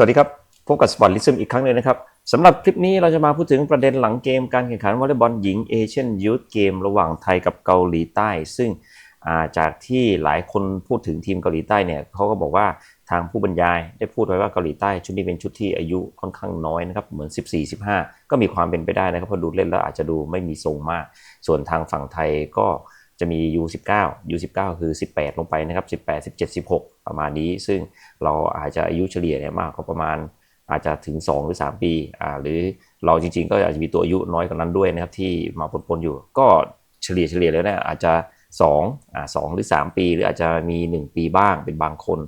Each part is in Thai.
สวัสดีครับ พบกับสปอร์ตลิซึมอีกครั้งหนึงนะครับสำหรับคลิปนี้เราจะมาพูดถึงประเด็นหลังเกมการแข่งขันวอลเลย์บอลหญิงเอเชียนยูทเกมระหว่างไทยกับเกาหลีใต้ ซึ่งาจากที่หลายคนพูดถึงทีมเกาหลีใต้เนี่ยเขาก็บอกว่าทางผู้บรรยายได้พูดไว้ว่าเกาหลีใต้ชุดนี้เป็นชุดที่อายุค่อนข้างน้อยนะครับเหมือน 14-15 ก็มีความเป็นไปได้นะครับเพราะดูเล่นแล้วอาจจะดูไม่มีทรงมาก ส่วนทางฝั่งไทยก็ จะมี U19 U19 คือ 18 ลงไปนะครับ 18 17 16 ประมาณนี้ ซึ่งเราอาจจะอายุเฉลี่ยเนี่ยมากกว่าประมาณอาจจะถึง 2 หรือ 3 ปีอ่าหรือเราจริงๆ ก็อาจจะมีตัวอายุน้อยกว่านั้นด้วยนะครับที่มาปนๆอยู่ ก็เฉลี่ยเฉลี่ยแล้วเนี่ยอาจจะ2อ่า2หรือ 3 ปี หรืออาจจะมี 1 ปีบ้างเป็นบางคน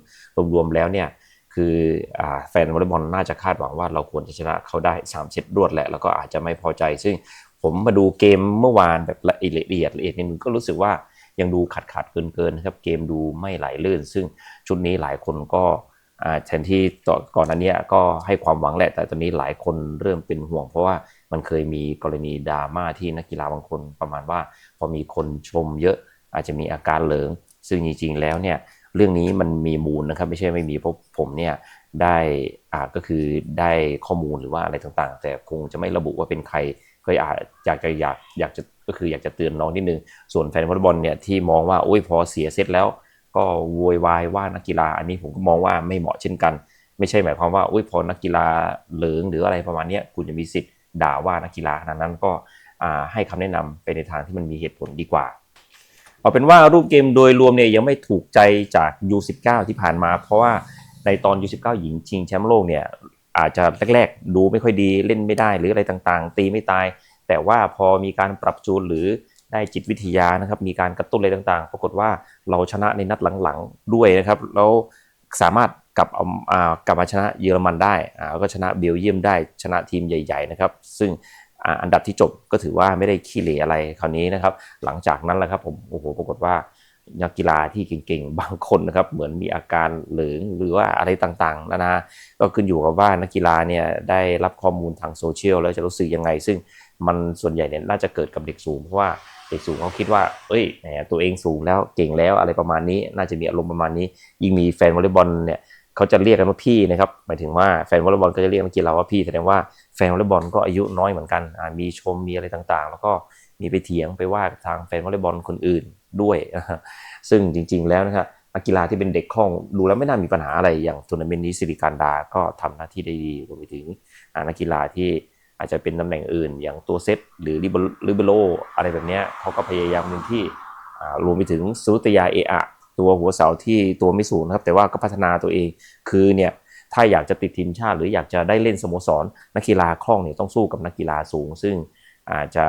รวมๆแล้วเนี่ยคืออ่าแฟนวอลเลย์บอลน่าจะคาดหวังว่าเราควรจะชนะเขาได้3เซตรวดแหละแล้วก็อาจจะไม่พอใจ ซึ่ง ผมมาดูเกมเมื่อวานแบบละเอียดละเอียดละเอียดนิดนึงก็รู้สึกว่ายังดูขัดขัดเกินเกินๆครับเกมดูไม่ไหลลื่น ซึ่งชุดนี้หลายคนก็อ่าแทนที่ก่อนหนั้นเนี่ยก็ให้ความหวังแหละ แต่ตอนนี้หลายคนเริ่มเป็นห่วง เพราะว่ามันเคยมีกรณีดราม่าที่นักกีฬาบางคนประมาณว่า พอมีคนชมเยอะอาจจะมีอาการเหลิง ซึ่งจริงๆแล้วเนี่ยเรื่องนี้มันมีมูลนะครับ ไม่ใช่ไม่มีเพราะผมเนี่ยได้อ่าก็คือได้ข้อมูลหรือว่าอะไรต่างๆ แต่คงจะไม่ระบุว่าเป็นใคร ก็อยากอยากจะอยากอยากจะก็คืออยากจะเตือนน้องนิดนึง ส่วนแฟนวอลเลย์บอลเนี่ยที่มองว่าโอ้ยพอเสียเซตแล้ว ก็โวยวายว่านักกีฬา อันนี้ผมก็มองว่าไม่เหมาะเช่นกัน ไม่ใช่หมายความว่าโอ้ยพอนักกีฬาเหลิงหรืออะไรประมาณนี้คุณจะมีสิทธิ์ด่าว่านักกีฬาขนาดนั้นก็อ่าให้คำแนะนำไปในทางที่มันมีเหตุผลดีกว่าเอาเป็นว่ารูปเกมโดยรวมเนี่ยยังไม่ถูกใจจาก U19 ที่ผ่านมา เพราะว่าในตอน U19 หญิงชิงแชมป์โลกเนี่ย อาจจะแรกๆดูไม่ค่อยดีเล่นไม่ได้หรืออะไรต่างๆ ตีไม่ตาย แต่ว่าพอมีการปรับจูนหรือได้จิตวิทยานะครับ มีการกระตุ้นอะไรต่างๆ ปรากฏว่าเราชนะในนัดหลังๆด้วยนะครับแล้วสามารถกลับเอาอ่ากลับมาชนะเยอรมันได้อ่าแล้วก็ชนะเบลเยียมได้ชนะทีมใหญ่ ๆ นะครับ ซึ่งอันดับที่จบก็ถือว่าไม่ได้ขี้เหร่อะไรคราวนี้นะครับ หลังจากนั้นแหละครับผมโอ้โหปรากฏว่า นักกีฬาที่เก่งๆ บางคนนะครับ เหมือนมีอาการเหลืองหรือว่าอะไรต่างๆนานาก็ขึ้นอยู่กับว่านักกีฬาเนี่ยได้รับข้อมูลทางโซเชียลแล้วจะรู้สึกยังไง ซึ่งมันส่วนใหญ่เนี่ยน่าจะเกิดกับเด็กสูง เพราะว่าเด็กสูงเขาคิดว่า เอ้ยแหมตัวเองสูงแล้วเก่งแล้วอะไรประมาณนี้ น่าจะมีอารมณ์ประมาณนี้ ยิ่งมีแฟนวอลเลย์บอลเนี่ยเขาจะเรียกกันว่าพี่นะครับหมายถึงว่าแฟนวอลเลย์บอลก็จะเรียกนักกีฬาว่าพี่แสดงว่าแฟนวอลเลย์บอลก็อายุน้อยเหมือนกันมีชมมีอะไรต่างๆ แล้วก็มีไปเถียงไปว่าทางแฟนวอลเลย์บอลคนอื่น ด้วย ซึ่งจริง ๆ แล้วนะครับนักกีฬาที่เป็นเด็กคล่องดูแล้วไม่น่ามีปัญหาอะไรอย่างทัวร์นาเมนต์นี้สิริการดา ก็ทำหน้าที่ได้ดีรวมไปถึงนักกีฬาที่อาจจะเป็นตำแหน่งอื่น อย่างตัวเซตหรือริเบริบโรอะไรแบบนี้เขาก็พยายามเต็มที่รวมไปถึงสุตยาเอะอะตัวหัวเสาที่ตัวไม่สูงนะครับ แต่ว่าก็พัฒนาตัวเองคือเนี่ยถ้าอยากจะติดทีมชาติ หรืออยากจะได้เล่นสโมสร นักกีฬาคล่องเนี่ยต้องสู้กับนักกีฬาสูง ซึ่งอาจจะ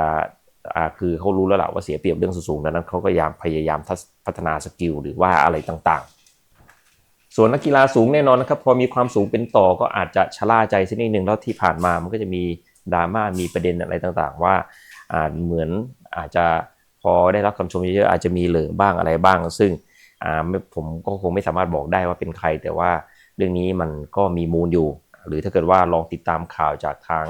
คือเขารู้แล้วแหละว่าเสียเปรียบเรื่องสูงๆดังนั้นเขาก็พยายามพยายามพัฒนาสกิลหรือว่าอะไรต่างๆ ส่วนนักกีฬาสูงแน่นอนนะครับ พอมีความสูงเป็นต่อก็อาจจะชะล่าใจสักนิดหนึ่งแล้วที่ผ่านมามันก็จะมีดราม่ามีประเด็นอะไรต่างๆ ว่าอ่าเหมือนอาจจะพอได้รับคำชมเยอะๆอาจจะมีเหลืองบ้างอะไรบ้าง ซึ่งผมก็คงไม่สามารถบอกได้ว่าเป็นใคร แต่ว่าเรื่องนี้มันก็มีมูลอยู่ หรือถ้าเกิดว่าลองติดตามข่าวจากทาง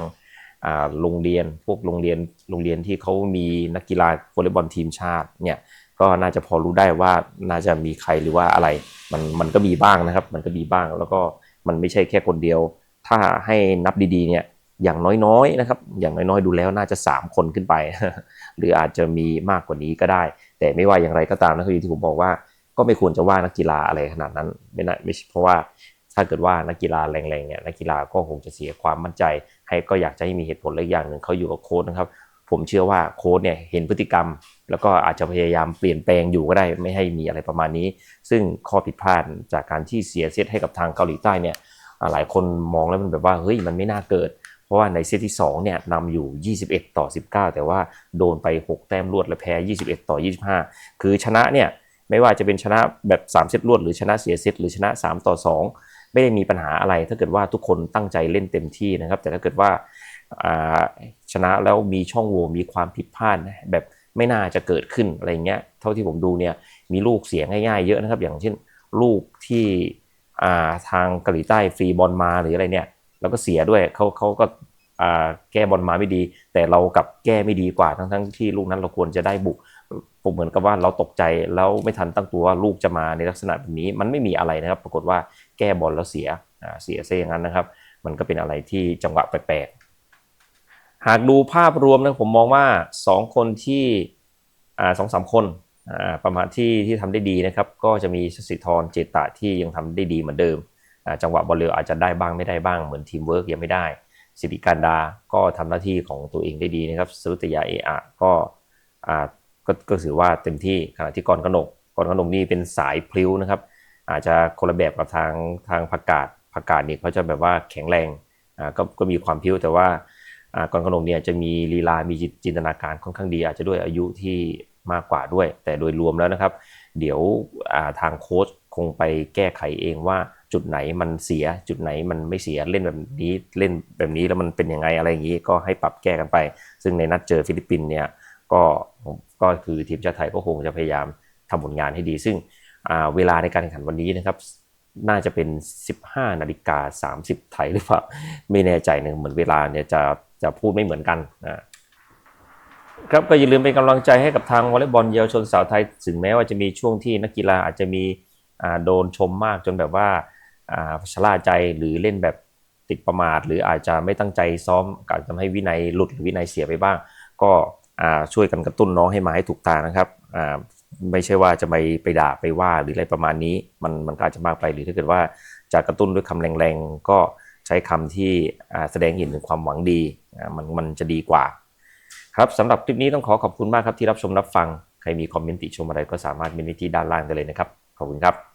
โรงเรียนพวกโรงเรียนโรงเรียนที่เขามีนักกีฬาวอลเลย์บอลทีมชาติเนี่ยก็น่าจะพอรู้ได้ว่าน่าจะมีใครหรือว่าอะไร มันมันก็มีบ้างนะครับ มันก็มีบ้างแล้วก็มันไม่ใช่แค่คนเดียว ถ้าให้นับดีๆเนี่ยอย่างน้อยๆนะครับ อย่างน้อยๆดูแล้วน่าจะ 3 คนขึ้นไป หรืออาจจะมีมากกว่านี้ก็ได้ แต่ไม่ว่าอย่างไรก็ตามนะคือที่ผมบอกว่าก็ไม่ควรจะว่านักกีฬาอะไรขนาดนั้นไม่น่าไม่ใช่เพราะว่า ถ้าเกิดว่านักกีฬาแรงๆเนี่ยนักกีฬาก็คงจะเสียความมั่นใจ ให้ก็อยากจะให้มีเหตุผลและอย่างหนึ่งเขาอยู่กับโค้ชนะครับ ผมเชื่อว่าโค้ชเนี่ยเห็นพฤติกรรม แล้วก็อาจจะพยายามเปลี่ยนแปลงอยู่ก็ได้ไม่ให้มีอะไรประมาณนี้ ซึ่งข้อผิดพลาดจากการที่เสียเซตให้กับทางเกาหลีใต้เนี่ยหลายคนมองแล้วมันแบบว่าเฮ้ยมันไม่น่าเกิด เพราะว่าในเซตที่2เนี่ยนำอยู่ 21 ต่อ 19 แต่ว่าโดนไป 6 แต้มรวดและแพ้ 21 ต่อ 25 คือชนะเนี่ยไม่ว่าจะเป็นชนะแบบ3เซตรวดหรือชนะเสียเซตหรือชนะ 3 ต่อ 2 ไม่ได้มีปัญหาอะไร ถ้าเกิดว่าทุกคนตั้งใจเล่นเต็มที่นะครับ แต่ถ้าเกิดว่าชนะแล้วมีช่องโหว่มีความผิดพลาดแบบไม่น่าจะเกิดขึ้นอะไรเงี้ยเท่าที่ผมดูเนี่ยมีลูกเสียง่ายๆเยอะนะครับ อย่างเช่นลูกที่าทางเกาหลีใต้ฟรีบอลมาหรืออะไรเนี่ยแล้วก็เสียด้วยเขาเขาก็ แก้บอลมาไม่ดี แต่เรากับแก้ไม่ดีกว่าทั้งๆที่ลูกนั้นเราควรจะได้บุกผมเหมือนกับว่าเราตกใจแล้วไม่ทันตั้งตัวว่าลูกจะมาในลักษณะแบบนี้ มันไม่มีอะไรนะครับ ปรากฏว่าแก้บอลแล้วเสียเสียซะอย่างนั้นนะครับ มันก็เป็นอะไรที่จังหวะแปลกๆหากดูภาพรวมนะผมมองว่า 2 คนที่สองสามคนประมาณที่ที่ทำได้ดีนะครับ ก็จะมีสสิธรเจตะที่ยังทำได้ดีเหมือนเดิม จังหวะบอลเร็วอาจจะได้บ้างไม่ได้บ้างเหมือนทีมเวิร์กยังไม่ได้ สิริการดา ก็ทำหน้าที่ของตัวเองได้ดีนะครับสรุตยาเออะก็ก็ถือว่าเต็มที่ขณะที่กรกนกกรกนกนี่เป็นสายพลิ้วนะครับ อาจจะคนละแบบกับทางทางผักกาดผักกาดนี่เขาจะแบบว่าแข็งแรงก็ก็มีความพลิ้วแต่ว่ากรกนกเนี่ยจะมีลีลา มีจิจนตนาการค่อนข้างดี อาจจะด้วยอายุที่มากกว่าด้วย แต่โดยรวมแล้วนะครับ เดี๋ยวาทางโค้ช คงไปแก้ไขเองว่าจุดไหนมันเสียจุดไหนมันไม่เสียเล่นแบบนี้เล่นแบบนี้แล้วมันเป็นยังไงอะไรอย่างนี้ก็ให้ปรับแก้กันไป ซึ่งในนัดเจอฟิลิปปินส์เนี่ยก็ก็คือทีมชาติไทยก็คงจะพยายามทำผลงานให้ดี ซึ่งเวลาในการแข่งขันวันนี้นะครับน่าจะเป็น 15นาฬิกา30 ไทยหรือเปล่าไม่แน่ใจหนะเหมือนเวลาเนี่ยจะจะพูดไม่เหมือนกันนะครับก็อย่าลืมเป็นกำลังใจให้กับทางวอลเลย์บอลเยาวชนสาวไทย ถึงแม้ว่าจะมีช่วงที่นักกีฬาอาจจะมี โดนชมมากจนแบบว่าชล่าใจหรือเล่นแบบติดประมาท หรืออาจจะไม่ตั้งใจซ้อมอาจจะทำให้วินัยหลุดหรือวินัยเสียไปบ้าง ก็ช่วยกันกระตุ้นน้องให้มาให้ถูกทางนะครับไม่ใช่ว่าจะไปไปด่าไปว่าหรืออะไรประมาณนี้ มันมันก็อาจจะมากไปหรือถ้าเกิดว่าจะกระตุ้นด้วยคำแรงๆ ก็ใช้คำที่แสดงเห็นถึงความหวังดีมันมันจะดีกว่า ครับสำหรับคลิปนี้ต้องขอขอบคุณมากครับที่รับชมรับฟัง ใครมีคอมเมนต์ติชมอะไรก็สามารถเมนไว้ที่ด้านล่างได้เลยนะครับ ขอบคุณครับ